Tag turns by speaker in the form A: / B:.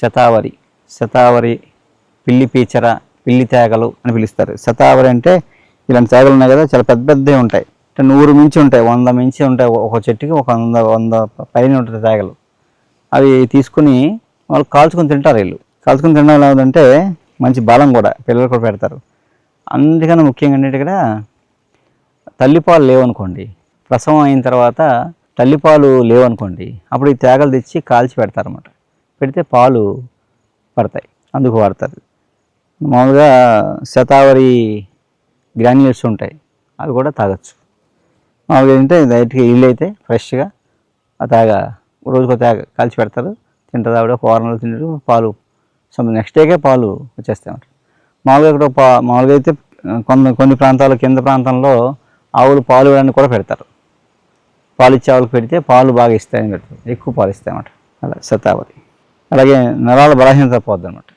A: శతావరి శతావరి పిల్లి పీచర పిల్లి తేగలు అని పిలుస్తారు. శతావరి అంటే ఇలాంటి తేగలు ఉన్నాయి కదా చాలా పెద్ద పెద్దవి ఉంటాయి. అంటే నూరు మించి ఉంటాయి వంద మించి ఉంటాయి. ఒక చెట్టుకి ఒక వంద వంద పైన ఉంటుంది తేగలు. అవి తీసుకుని వాళ్ళు కాల్చుకొని తింటారు వీళ్ళు. కాల్చుకొని తినడం ఎలా ఉందంటే మంచి బలం కూడా పిల్లలు కూడా పెడతారు. అందుకని ముఖ్యంగా ఏంటంటే ఇక్కడ తల్లిపాలు లేవనుకోండి ప్రసవం అయిన తర్వాత తల్లిపాలు లేవనుకోండి అప్పుడు ఈ తేగలు తెచ్చి కాల్చి పెడతారన్నమాట. పెడితే పాలు పడతాయి. అందుకు వాడతారు. మామూలుగా శతావరి గ్రాన్యులేట్స్ ఉంటాయి. అవి కూడా తాగొచ్చు. మామూలుగా ఏంటంటే డైరెక్ట్గా ఇల్లు అయితే ఫ్రెష్గా ఆ తాగ రోజుకో తాగ కాల్చి పెడతారు. తింటారు ఆవిడ ఒక వారం రోజులు తింటారు పాలు సో నెక్స్ట్ డేకే పాలు వచ్చేస్తాయి అన్నమాట. మామూలుగా ఇక్కడ పా మామూలుగా అయితే కొన్ని కొన్ని ప్రాంతాల కింద ప్రాంతంలో ఆవులు పాలు ఇవ్వడానికి కూడా పెడతారు. పాలు ఇచ్చే ఆవులకు పెడితే పాలు బాగా ఇస్తాయని పెడతారు. ఎక్కువ పాలు ఇస్తాయన్నమాట అలా శతావరి. అలాగే నరాలు బలహీనత పోద్ది అనమాట